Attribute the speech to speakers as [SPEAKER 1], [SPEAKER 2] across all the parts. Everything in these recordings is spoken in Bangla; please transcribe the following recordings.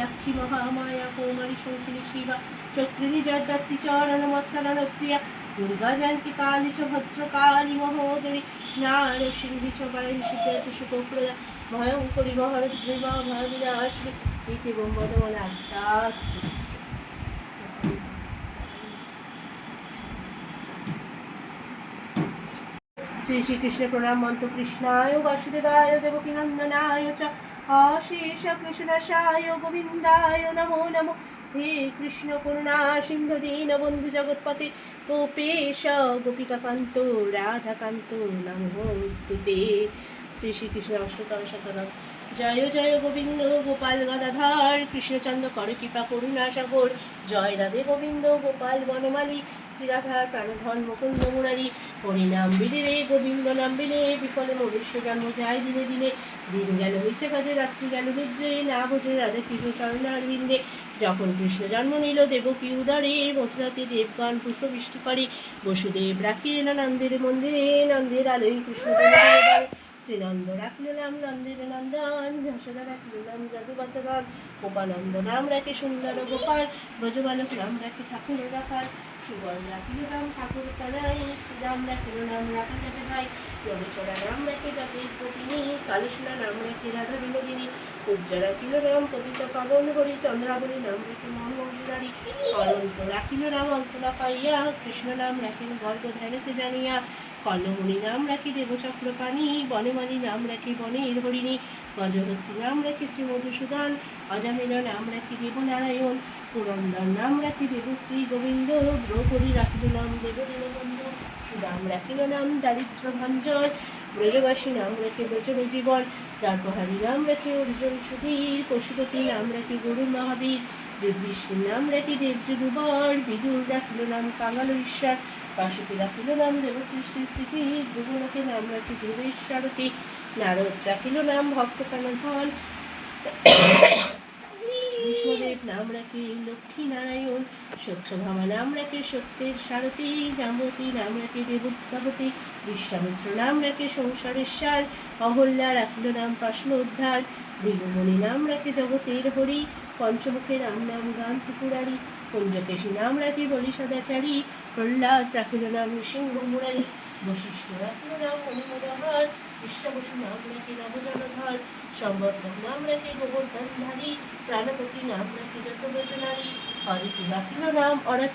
[SPEAKER 1] লক্ষ্মী মহামায়া কৌমারী শঙ্কিনী শিবা চক্রিণী জয়দত্তি চরণ মত্তরণ প্রিয়া দুর্গা জানকী কালী চ ভদ্র কালী মহোদরী নারসিংহী চ বারাণী সিদ্ধার্থ সুখপ্রদা ভয়ঙ্করী ভরদ্রিমা ভরবিনাশিনী ইতি ব্রহ্মজমল আত্মাস্তু শ্রী শ্রীকৃষ্ণ প্রণাম মন্ত্র কৃষ্ণায় বাসুদেবায় দেবকী নন্দনায় চ অশেষ কৃষ্ণাশায় গোবিন্দায় নমো নমো হে কৃষ্ণ করুণা সিন্ধু দীন বন্ধু জগৎপতে গোপেশ গোপিকাকান্ত রাধাকান্ত নমস্তুতে শ্রী শ্রীকৃষ্ণ অষ্টতর শতরম জয় জয় গোবিন্দ গোপাল গদাধর কৃষ্ণচন্দ্র কর কৃপা করুণা সাগর জয় রাধে গোবিন্দ গোপাল বনমালী শ্রীরাধার প্রাণধন মুকুন্দ মুরারি, হরিনাম বিড়ে গোবিন্দ নাম বিলে বিফলে মনুষ্য জন্ম যায় দিনে দিনে। দিন গেল হয়েছে কাজে রাত্রি গেল, নিদ্রে, না বোঝে রাধে কৃষ্ণ চরণার বিন্দে যখন কৃষ্ণ জন্ম নিল দেবকী উদারে মথুরাতে দেবগান পুষ্প বৃষ্টি করে। বসুদেব এলো নন্দের মন্দিরে, নন্দের আলোয় কৃষ্ণ শ্রীনন্দ রাখিল নাম নন্দের নন্দন, যশোদা রাখিল নাম যাদু বাচ্চাগণ গোপানন্দ নাম রাখে সুন্দর গোপাল, ব্রজবালক নাম রাখে ঠাকুর রাখার সুবল রাখিল নাম ঠাকুর কানাই শ্রীরাম রাখিল নাম রাখে ভাই রবিচরা নাম রাখে জাতির গোপিনী কালেশ্বরা নাম রাখে রাধা বিনোদিনী পূজ্য রাখিল নাম পতিত পাবন হরি চন্দ্রাবলী নাম রাখে মহামংসদারি অনন্ত রাখিল নাম অন্তলা পাইয়া কৃষ্ণ নাম রাখেন গর্গ ধ্যানেতে জানিয়া কর্ণমণি নাম রাখি দেবচক্র পানি বনমালী নাম রাখি বনের হরিণী গজহস্তি নাম রাখি শ্রী মধুসূদন অজামিল নাম রাখি দেবনারায়ণ পুরন্দর নাম রাখি দেবশ্রী গোবিন্দ দ্রৌপদী রাখিল নাম দেবদীনবন্ধু সুদাম রাখিল নাম, দারিদ্র ভঞ্জন ব্রজবাসী নাম রেখে ব্রজর জীবন দ্বারপহারী নাম রেখে অর্জুন সুধীর, পশুপতি নাম রাখি গরু মহাবীর। যুধিষ্ঠির নাম রাখি দেবযুবর বিদুর রাখিল নাম কাঙাল ঈশ্বর বাসুকি রাখিল নাম দেব সৃষ্টি স্থিতি ধ্রুবলোকে নাম রাখি ধ্রুবেশ্বরতী। নারদ রাখিল নাম ভক্ত কানধন বিষ্ণুদেব নাম রাখি, লক্ষ্মী নারায়ণ, সত্যভামা নাম রাখে সত্যের সারথী জামতী নাম রাখে দেবস্থাপতি বিশ্বামিত্র নাম রাখে সংসারেশ্বর অহল্যা রাখিল নাম প্রশ্ন উদ্ধার ভৃগুমণি নাম রাখে জগতের হরি, পঞ্চমুখে রাম নাম গান ত্রিপুরারি কুঞ্জকেশী নাম রাখে বলি সদাচারী, প্রহ্লাদ রাখিল নাম নৃসিংহ মুরারি বশিষ্ঠ রাখিল নাম মণিমনোহর বিশ্বাবসু নাম রাখে নবজনধর সম্বর্ধক নাম রাখে নাম রাখে যত নাম অরা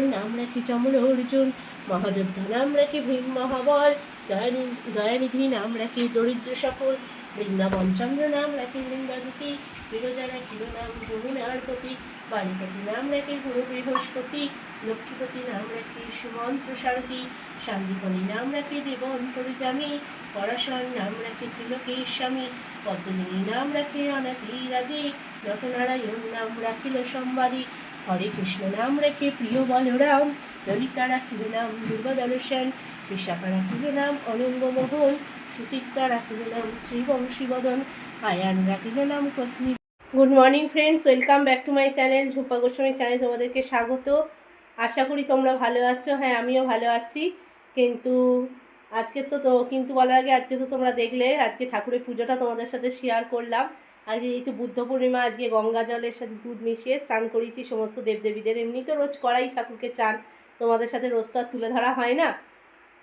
[SPEAKER 1] নাম রাখে চমল অর্জুন মহাযোদ্ধা নাম রাখে ভীম মহাবল দয়ানি- দয়ানিধি নাম রাখে দরিদ্র সকল, বৃন্দাবন চন্দ্র নাম রাখি বৃন্দাদুতি বিরজা রাখিল নাম যমুনার পতি বালিপতি নাম রাখি গুরু বৃহস্পতি লক্ষ্মীপতি নাম রাখে সুমন্ত্র সারথী শান্তিপণি নাম রাখে দেব অন্তর্জামী পরাশর নাম রাখে ত্রিলোকের স্বামী পদ্মিনী নাম রাখে অনাথি রাধে নটনারায়ণ নাম রাখিল সম্বাদী হরে কৃষ্ণ নাম রেখে প্রিয় বলরাম, ললিতা রাখিল নাম দুর্গাদর্শন বিশাখা রাখিল নাম অনঙ্গ মোহন, সুচিত্রা রাখিল নাম শ্রীবংশীবদন আয়ান রাখিল নাম পত্নী। Good morning friends, welcome back to my channel, Jhupa Goswami channel তোমাদেরকে স্বাগত। আশা করি তোমরা ভালো আছো। হ্যাঁ আমিও ভালো আছি। কিন্তু আজকে তো তো, কিন্তু বলার আগে আজকে তো তোমরা দেখলে, আজকে ঠাকুরের পুজোটা তোমাদের সাথে শেয়ার করলাম। আজকে যেহেতু বুদ্ধ পূর্ণিমা, আজকে গঙ্গা জলের সাথে দুধ মিশিয়ে স্নান করিয়েছি সমস্ত দেবদেবীদের। এমনি তো রোজ করাই ঠাকুরকে চান, তোমাদের সাথে রোজ তো আর তুলে ধরা হয় না।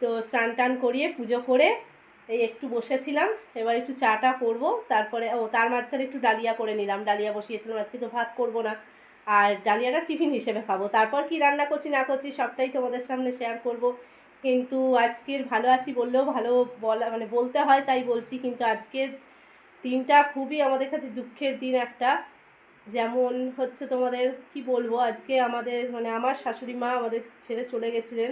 [SPEAKER 1] তো স্নান টান করিয়ে পুজো করে এই একটু বসেছিলাম, এবার একটু চাটা করব, তারপরে ও, তার মাঝখানে একটু ডালিয়া করে নিলাম। ডালিয়া বসিয়েছিলাম, আজকে তো ভাত করব না। আর ডালিয়াটা টিফিন হিসেবে খাব। তারপর কি রান্না করছি, না করছি, সবটাই তোমাদের সামনে শেয়ার করব। কিন্তু আজকের ভালো আছি বললেও ভালো বলা মানে বলতে হয় তাই বলছি। কিন্তু আজকের দিনটা খুবই আমাদের কাছে দুঃখের দিন একটা। যেমন হচ্ছে তোমাদের কি বলব, আজকে আমাদের মানে আমার শাশুড়ি মা আমাদের ছেড়ে চলে গেছিলেন।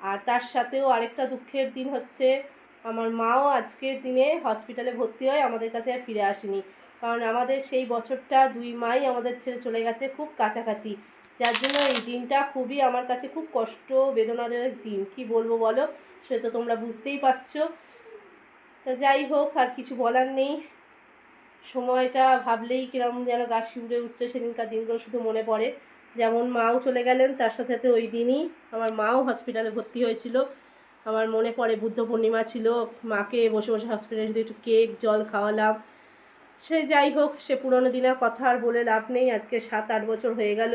[SPEAKER 1] আর তার সাথেও আরেকটা দুঃখের দিন হচ্ছে, আমার মাও আজকের দিনে হসপিটালে ভর্তি হয় আমাদের কাছে আর ফিরে আসেনি। কারণ আমাদের সেই বছরটা দুই মাই আমাদের ছেড়ে চলে গেছে খুব কাছাকাছি। যার জন্য এই দিনটা খুবই আমার কাছে খুব কষ্ট বেদনাদায়ক দিন। কি বলব বলো? সে তো তোমরা বুঝতেই পারছ। যাই হোক, আর কিছু বলার নেই। সময়টা ভাবলেই কিরম যেন গা শিউরে উঠছে সেদিনকার দিনগুলো শুধু মনে পড়ে। যেমন মাও চলে গেলেন, তার সাথে সাথে ওই দিনই আমার মাও হসপিটালে ভর্তি হয়েছিল। আমার মনে পড়ে বুদ্ধ পূর্ণিমা ছিল, মাকে বসে বসে হসপিটালে একটু কেক, জল খাওয়ালাম। সে যাই হোক, সে পুরোনো দিনের কথা আর বলে লাভ নেই। আজকে সাত, আট বছর হয়ে গেল।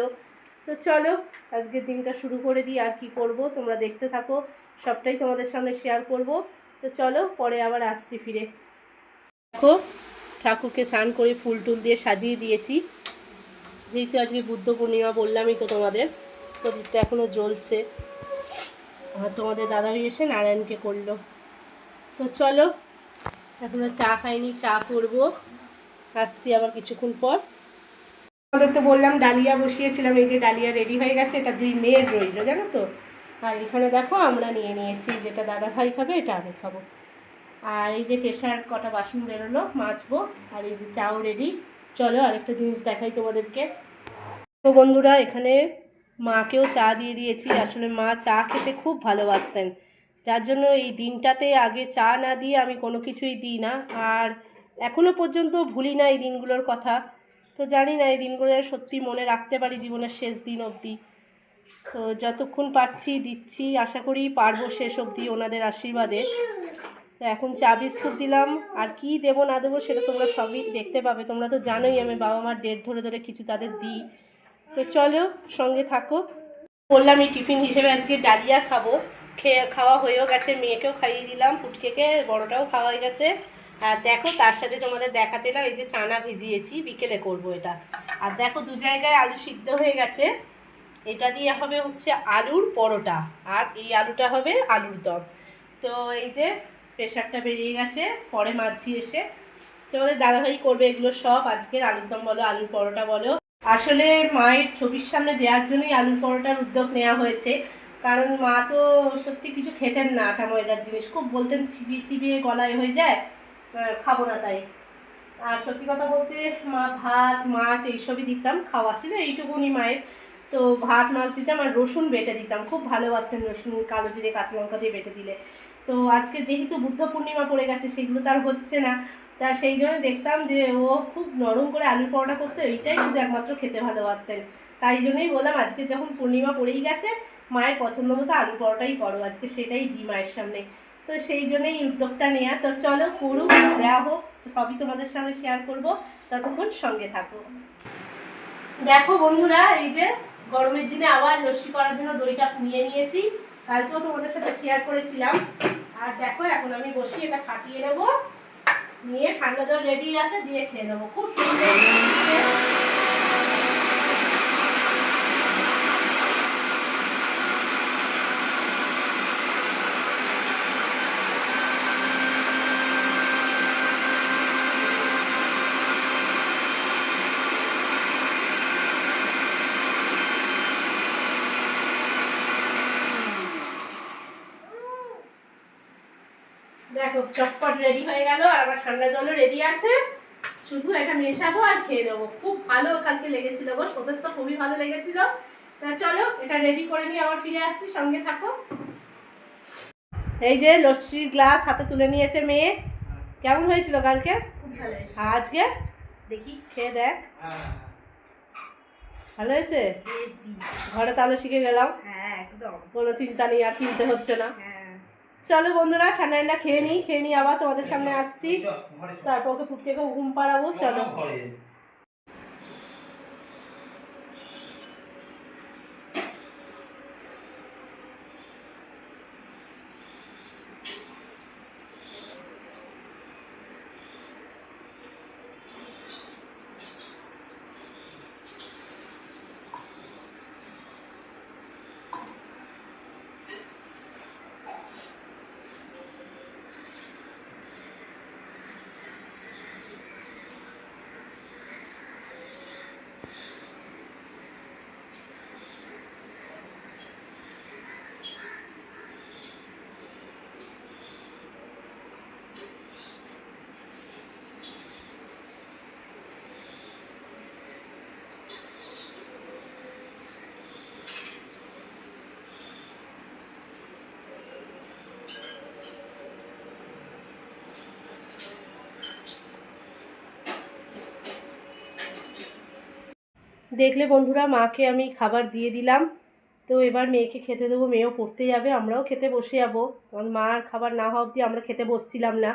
[SPEAKER 1] তো চলো, আজকে দিনটা শুরু করে দিই, আর কি করব? তোমরা দেখতে থাকো, সবটাই তোমাদের সামনে শেয়ার করব। তো চলো, পরে আবার আসছি ফিরে। দেখো, ঠাকুরকে স্নান করে ফুল টুল দিয়ে সাজিয়ে দিয়েছি। যেহেতু আজকে বুদ্ধ পূর্ণিমা বললামই তো তোমাদের, প্রদীপটা এখনও জ্বলছে। আর তোমাদের দাদাভাই এসে নারায়ণকে করল। তো চলো, এখনও চা খাইনি, চা করব। আসছি আবার কিছুক্ষণ পর। আমাদের তো বললাম, ডালিয়া বসিয়েছিলাম, এই যে ডালিয়া রেডি হয়ে গেছে, এটা দুই মেয়ের রইল, জানো তো? আর এখানে দেখো, আমরা নিয়ে নিয়েছি যেটা দাদা ভাই খাবে, এটা আমি খাব। আর এই যে প্রেশার কটা বাসন বেরোলো মাছবো আর এই যে চাও রেডি চলো, আরেকটা জিনিস দেখাই তোমাদেরকে। তো বন্ধুরা, এখানে মাকেও চা দিয়ে দিয়েছি। আসলে মা চা খেতে খুব ভালোবাসতেন। যার জন্য এই দিনটাতে আগে চা না দিয়ে আমি কোনো কিছুই দিই না। আর এখনও পর্যন্ত ভুলি না এই দিনগুলোর কথা। তো জানি না এই দিনগুলো সত্যি মনে রাখতে পারি জীবনের শেষ দিন অবধি। তো যতক্ষণ পারছি দিচ্ছি, আশা করি পারব শেষ অবধি ওনাদের আশীর্বাদে। তো এখন চা বিস্কুট দিলাম, আর কি দেবো না দেবো সেটা তোমরা সবই দেখতে পাবে। তোমরা তো জানোই আমি বাবা মার ডেট ধরে ধরে কিছু তাদের দিই। তো চলো, সঙ্গে থাকো। বললাম এই টিফিন হিসেবে আজকে ডালিয়া খাব। খেয়ে, খাওয়া হয়েও গেছে, মেয়েকেও খাইয়ে দিলাম, পুটকেকে, বড়টাও খাওয়া হয়ে গেছে। আর দেখো, তার সাথে তোমাদের দেখাতে এলাম, এই যে চানা ভিজিয়েছি, বিকেলে করব এটা। আর দেখো, দু জায়গায় আলু সিদ্ধ হয়ে গেছে। এটা দিয়ে হবে হচ্ছে আলুর পরোটা, আর এই আলুটা হবে আলুর দম। তো এই যে প্রেশারটা বেরিয়ে গেছে, পরে মাঝি এসে। তোমাদের দাদাভাই করবে এগুলো সব, আজকের আলুর দম বলো, আলুর পরোটা বলো। আসলে মায়ের ছবির সামনে দেওয়ার জন্যই আলুর পরোটার উদ্যোগ নেওয়া হয়েছে। কারণ মা তো সত্যি কিছু খেতেন না আটা, ময়দার জিনিস। খুব বলতেন, চিবিয়ে চিবিয়ে গলায় হয়ে যায়। খাব না তাই। আর সত্যি কথা বলতে মা ভাত, মাছ এইসবই দিতাম, খাওয়া ছিল এইটুকুনি মায়ের। তো ভাত, মাছ দিতাম আর রসুন বেটে দিতাম। খুব ভালোবাসতেন রসুন, কালো জিরে, কাঁচা লঙ্কা দিয়ে বেটে দিলে। তো আজকে যেহেতু বুদ্ধ পূর্ণিমা পড়ে গেছে, সেগুলো তো আর হচ্ছে না। তা সেই জন্য দেখতাম যে ও খুব নরম করে আলুর পরোটা করতে, এইটাই শুধু একমাত্র খেতে ভালোবাসতেন। তাই জন্যই বললাম, আজকে যখন পূর্ণিমা পড়েই গেছে, মায়ের পছন্দ মতো আলু পরোটাই করো। আজকে সেটাই দিই মায়ের সামনে। তো সেই জন্যই উদ্যোগটা নেওয়া তো চলো, করুক দেওয়া হোক, সবই তোমাদের সামনে শেয়ার করব। ততক্ষণ সঙ্গে থাকো। দেখো বন্ধুরা, এই যে গরমের দিনে আবার লস্যি করার জন্য দইটা নিয়ে নিয়েছি। কালকেও তোমাদের সাথে শেয়ার করেছিলাম। আর দেখো, এখন আমি বসি, এটা ফাটিয়ে নেব। নিয়ে ঠান্ডা জল রেডি আছে, দিয়ে খেয়ে নেব। খুব সুন্দর। দেখো চটপট রেডি হয়ে গেল আর আমার ঠান্ডা জলও রেডি আছে। শুধু এটা মেশাবো আর খেয়ে নেব। খুব ভালো কালকে লেগেছিল গো ওদের তো খুবই ভালো লেগেছিল। তা চলো এটা রেডি করে নিয়ে আবার ফিরে আসছি সঙ্গে থাকো। এই যে লস্যির গ্লাস হাতে তুলে নিয়েছে মেয়ে। কেমন হয়েছিল কালকে? আর আজকে?
[SPEAKER 2] দেখি
[SPEAKER 1] খেয়ে দেখ। ভালো হয়েছে? ঘরে তাহলে শিখে গেলাম।
[SPEAKER 2] হ্যাঁ একদম।
[SPEAKER 1] কোনো চিন্তা নেই আর কিনতে হচ্ছে না।
[SPEAKER 2] হ্যাঁ।
[SPEAKER 1] চলো বন্ধুরা ঠান্ডা ঠান্ডা খেয়ে নিই খেয়ে নিই আবার তোমাদের সামনে আসছি। তারপর ওকে ফুটকে ঘুম পাড়াবো চলো। দেখলে বন্ধুরা, মাকে আমি খাবার দিয়ে দিলাম। তো এবার মেয়েকে খেতে দেবো, মেয়েও পড়তে যাবে, আমরাও খেতে বসে যাব। কারণ মা আর খাবার না হওয়া অবধি আমরা খেতে বসছিলাম না।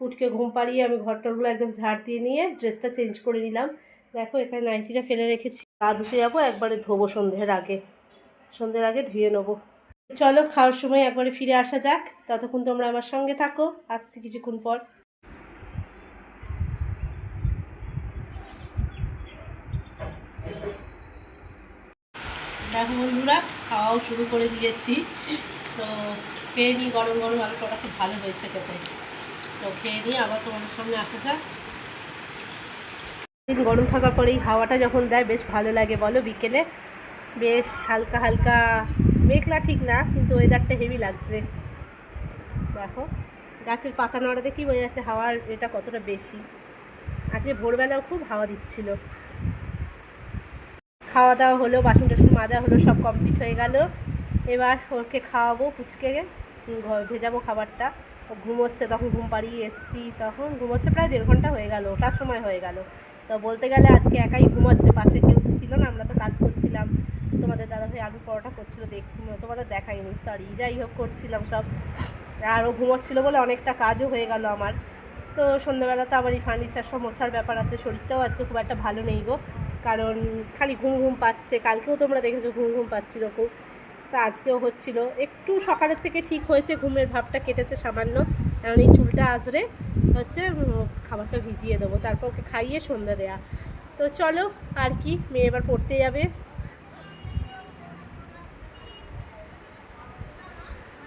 [SPEAKER 1] পুটকে ঘুম পাড়িয়ে আমি ঘরটরগুলো একদম ঝাড় দিয়ে নিয়ে ড্রেসটা চেঞ্জ করে নিলাম। দেখো, এখানে নাইটিটা ফেলে রেখেছি। পা ধুতে যাব, একবারে ধোবো সন্ধ্যের আগে। সন্ধ্যের আগে ধুয়ে নেব। চলো, খাওয়ার সময় একবারে ফিরে আসা যাক। ততক্ষণ তোমরা আমার সঙ্গে থাকো। আসছি কিছুক্ষণ পর। দেখো বন্ধুরা, খাওয়াও শুরু করে দিয়েছি। তো খেয়ে নিই, গরম গরম আলু পরোটা খুব ভালো হয়েছে খেতে। তো খেয়ে নিয়ে আবার তোমাদের সামনে আসা যাক। দিন গরম থাকার পরেই হাওয়াটা যখন দেয়, বেশ ভালো লাগে বলো বিকেলে। বেশ হালকা হালকা, মেঘলা ঠিক না, কিন্তু ওয়েদারটা হেভি লাগছে। দেখো, গাছের পাতা নড়াতে কি বোঝা যাচ্ছে হাওয়ার এটা কতটা বেশি। আজকে ভোরবেলাও খুব হাওয়া দিচ্ছিল। খাওয়া দাওয়া হলো বাসন টাসন মাজা হলো, সব কমপ্লিট হয়ে গেল। এবার ওকে খাওয়াবো পুচকে ভেজাবো খাবারটা। ও ঘুমোচ্ছে, তখন ঘুম পাড়িয়ে এসছি, তখন ঘুমোচ্ছে, প্রায় দেড় ঘণ্টা হয়ে গেল, ওটার সময় হয়ে গেল। তো বলতে গেলে আজকে একাই ঘুমাচ্ছে, পাশে কেউ তো ছিল না, আমরা তো কাজ করছিলাম। তোমাদের দাদাভাই আলু পরোটা করছিল দেখ, তোমাদের দেখাইনি সরি যাই হোক করছিলাম সব। আর ও ঘুমোচ্ছিল বলে অনেকটা কাজও হয়ে গেল আমার। তো সন্ধ্যাবেলা তো আবার এই ফার্নিচার সব মোছার ব্যাপার আছে, শরীরটাও আজকে খুব একটা ভালো নেই গো। কারণ খালি ঘুম ঘুম পাচ্ছে, কালকেও তোমরা দেখেছ ঘুম ঘুম পাচ্ছিল খুব তো আজকেও হচ্ছিল। একটু সকালের থেকে ঠিক হয়েছে, ঘুমের ভাবটা কেটেছে সামান্য। কারণ এই চুলটা আজরে হচ্ছে খাবারটা ভিজিয়ে দেবো, তারপর ওকে খাইয়ে সন্ধ্যা দেয়া। তো চলো, আর কি, মেয়ে এবার পড়তে যাবে।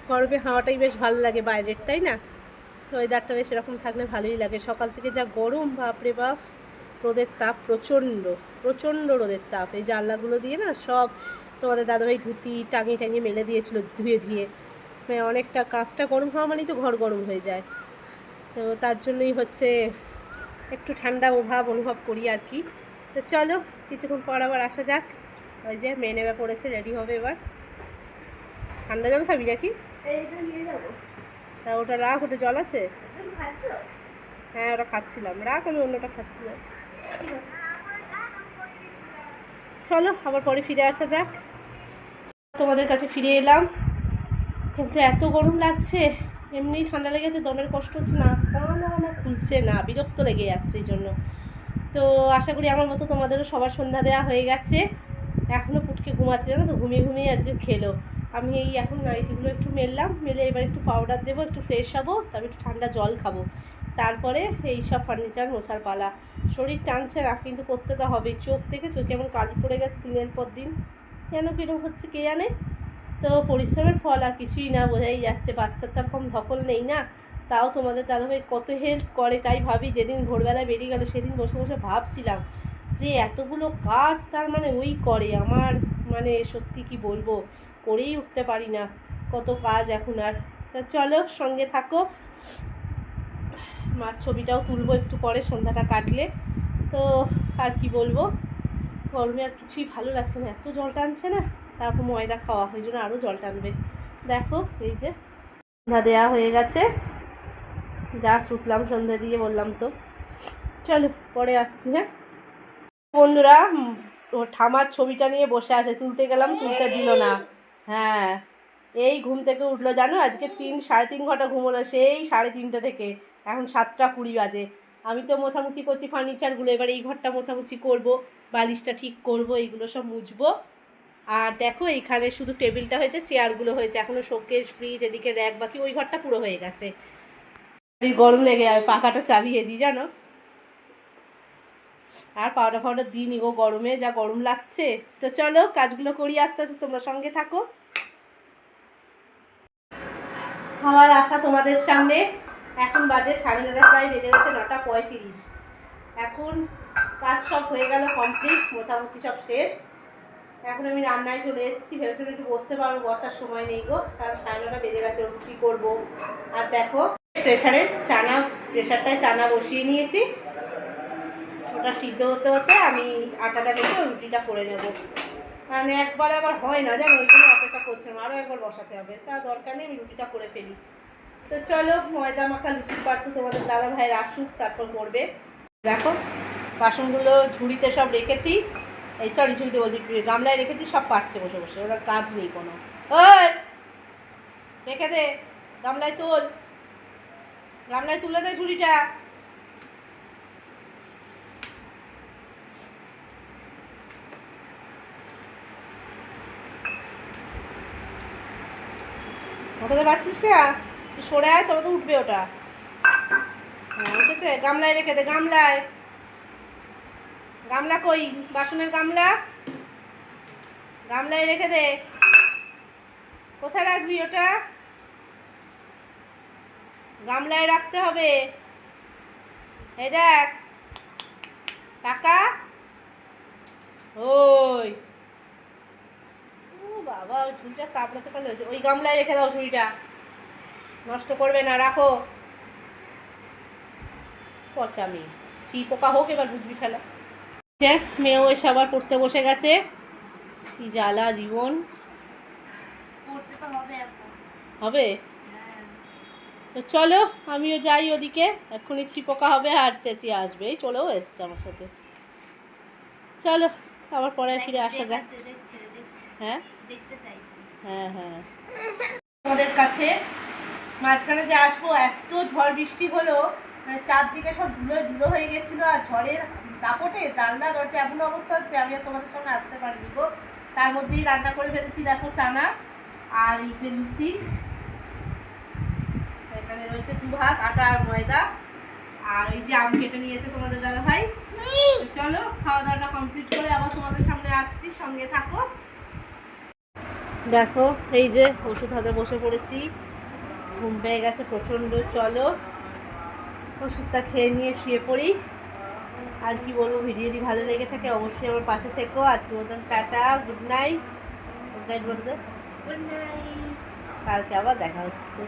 [SPEAKER 1] গরমে হাওয়াটাই বেশ ভালো লাগে বাইরের, তাই না? ওয়েদারটা বেশ এরকম থাকলে ভালোই লাগে। সকাল থেকে যা গরম, বাপরে বাপ। রোদের তাপ প্রচণ্ড প্রচণ্ড রোদের তাপ। এই জানলাগুলো দিয়ে না সব তোমাদের দাদাভাই ধুতি টাঙিয়ে টাঙিয়ে মেলে দিয়েছিল ধুয়ে ধুয়ে। মানে অনেকটা কাজটা গরম হওয়া মানেই তো ঘর গরম হয়ে যায়। তো তার জন্যই হচ্ছে একটু ঠান্ডা অভাব অনুভব করি আর কি। তো চলো কিছুক্ষণ পর আবার আসা যাক। ওই যে মেয়ে নেবে পড়েছে রেডি হবে এবার। ঠান্ডা জল খাবি নাকি?
[SPEAKER 2] এইটা নিয়ে যাব।
[SPEAKER 1] তা ওটা রাখ ওটা জল আছে? হ্যাঁ ওটা খাচ্ছিলাম। রাখ আমি অন্যটা খাচ্ছিলাম। চলো, আবার পরে ফিরে আসা যাক। তোমাদের কাছে ফিরে এলাম। কিন্তু এত গরম লাগছে, এমনি ঠান্ডা লেগেছে, দমের কষ্ট হচ্ছে না না না খুলছে না, বিরক্ত লেগে যাচ্ছে এই জন্য। তো আশা করি আমার মতো তোমাদেরও সবার সন্ধ্যা দেওয়া হয়ে গেছে। এখনও পুটকে ঘুমাচ্ছে, জানো তো? ঘুমিয়ে ঘুমিয়ে আজকে খেলো। আমি এই এখন নাইটিগুলো একটু মেললাম, মেলে এবার একটু পাউডার দেবো, একটু ফ্রেশ হব, তারপর একটু ঠান্ডা জল খাব। তারপরে এই সব ফার্নিচার মোছার পালা। শরীর টানছে না, কিন্তু করতে তো হবেই। চোখ থেকে চোখে এমন কালি পড়ে গেছে দিনের পর দিন। কেন কীরকম হচ্ছে কে জানে? তো পরিশ্রমের ফল আর কিছুই না, বোঝাই যাচ্ছে। বাচ্চার তার কম ধকল নেই না? তাও তোমাদের দাদাভাই কত হেল্প করে, তাই ভাবি যেদিন ভোরবেলায় বেরিয়ে গেল, সেদিন বসে বসে ভাবছিলাম যে এতগুলো কাজ তার মানে ওই করে। আমার মানে সত্যি কি বলব? করেই উঠতে পারি না। কত কাজ এখন আর। তা চলো সঙ্গে থাকো। মার ছবিটাও তুলবো একটু পরে, সন্ধ্যাটা কাটলে। তো আর কি বলব? গরমে আর কিছুই ভালো লাগছে না। এত জল টানছে না, তারপর ময়দা খাওয়া, ওই জন্য আরও জল টানবে। দেখো, এই যে সন্ধ্যা দেওয়া হয়ে গেছে। যা শুকলাম সন্ধ্যা দিয়ে বললাম তো। চলো, পরে আসছি হ্যাঁ? বন্ধুরা ও ঠামার ছবিটা নিয়ে বসে আছে, তুলতে গেলাম, তুলতে দিল না। হ্যাঁ এই ঘুম থেকে উঠল, জানো? আজকে তিন, সাড়ে তিন ঘণ্টা ঘুম হলো সেই সাড়ে তিনটে থেকে। এখন সাতটা কুড়ি বাজে। আমি তো মোছামুছি করছি ফার্নিচারগুলো এবার এই ঘরটা মোছামুছি করব, বালিশটা ঠিক করব, এইগুলো সব মুছবো। আর দেখো এইখানে শুধু টেবিলটা হয়েছে, চেয়ারগুলো হয়েছে। এখনও শোকেস ফ্রিজ এদিকে র্যাক বাকি ওই ঘরটা পুরো হয়ে গেছে। গরম লেগে যাবে পাখাটা চালিয়ে দিই, জানো? আর পাউডার ফাউডার দিইনি গো গরমে, যা গরম লাগছে। তো চলো, কাজগুলো করি আস্তে আস্তে, তোমরা সঙ্গে থাকো। খাবার আশা তোমাদের সামনে। এখন বাজে, সাড়ে নটা প্রায় বেজে গেছে, নটা পঁয়ত্রিশ। এখন কাজ সব হয়ে গেল কমপ্লিট মোছামুছি সব শেষ। এখন আমি রান্নায় চলে এসেছি, ভেবেছিলাম একটু বসতে পারব, বসার সময় নেই গো, কারণ সাড়ে নটা বেজে গেছে রুটি করব? আর দেখো প্রেশারে চানা প্রেশারটায় চানা বসিয়ে নিয়েছি। ওটা সিদ্ধ হতে হতে আমি আটাটা রেখে রুটিটা করে নেব। কারণ একবার আবার হয় না, জানো, ওই জন্য অপেক্ষা করছিলাম আরও একবার বসাতে হবে। তা দরকার নেই, আমি রুটিটা করে ফেলি। তো চলো, ময়দা মাখা লুচির পারতো তোমাদের দাদা ভাইয়ের আসুক, তারপর করবে। দেখো, বাসনগুলো ঝুড়িতে সব রেখেছি। এই সরি ঝুড়িতে বলছি, গামলায় রেখেছি, সব পাচ্ছে বসে বসে, ওরা কাজ নেই কোনো। ওই, রেখে দে, গামলায় তোল। গামলায় তুলে দে ঝুড়িটা। ওটাতে পাচ্ছিস না সরে আয় তবে তো উঠবে ওটা। হ্যাঁ উঠেছে। গামলায় রেখে দে, গামলায়। গামলা কই? বাসনের গামলা? গামলায় রেখে দে। কোথায় রাখবি ওটা? গামলায় রাখতে হবে। এই দেখ। টাকা? ওই। ও বাবা, ওই ঝুড়িটা তাপড়াতে পারলে। ওই গামলায় রেখে দাও ঝুড়িটা। নষ্ট করবে না রাখো। পচা মেয়ে ছি পোকা হোক এবার বুঝবি ঠেলা। যে মেয়েও এসে আবার পড়তে বসে গেছে। কি জ্বালা জীবন।
[SPEAKER 2] হবে হ্যাঁ।
[SPEAKER 1] তো চলো আমিও যাই ওদিকে। এক্ষুনি চিপোকা হবে আর চেঁচিয়ে আসবে এই চলেও এসছে আমার সাথে। চলো আবার পরে ফিরে আসা যাক। হ্যাঁ? হ্যাঁ হ্যাঁ। আমাদের কাছে মাঝখানে যে আসব এত ঝড় বৃষ্টি হলো মানে চারদিকে সব ধুলো ধুলো হয়ে গেছিল আর ঝড়ের দাপটে জানলা দরজা এমন অবস্থা হচ্ছে আমি আর তোমাদের সামনে আসতে পারিনি গো। তার মধ্যেই রান্না করে ফেলেছি দেখো চানা আর এই যে লুচি। এখানে রয়েছে দু ভাত আটা আর ময়দা। আর এই যে আম কেটে নিয়েছে তোমাদের দাদা ভাই চলো খাওয়া দাওয়াটা কমপ্লিট করে আবার তোমাদের সামনে আসছি সঙ্গে থাকো। দেখো এই যে ওষুধ হাতে বসে পড়েছি। ঘুম পেয়ে গেছে প্রচণ্ড চলো। ওষুধটা খেয়ে নিয়ে শুয়ে পড়ি। আর কি বলব ভিডিও যদি ভালো লেগে থাকে অবশ্যই আমার পাশে থেকো। আজকে বলতাম tata good night good night বলতে
[SPEAKER 2] গুড নাইট
[SPEAKER 1] কালকে আবার দেখা হচ্ছে।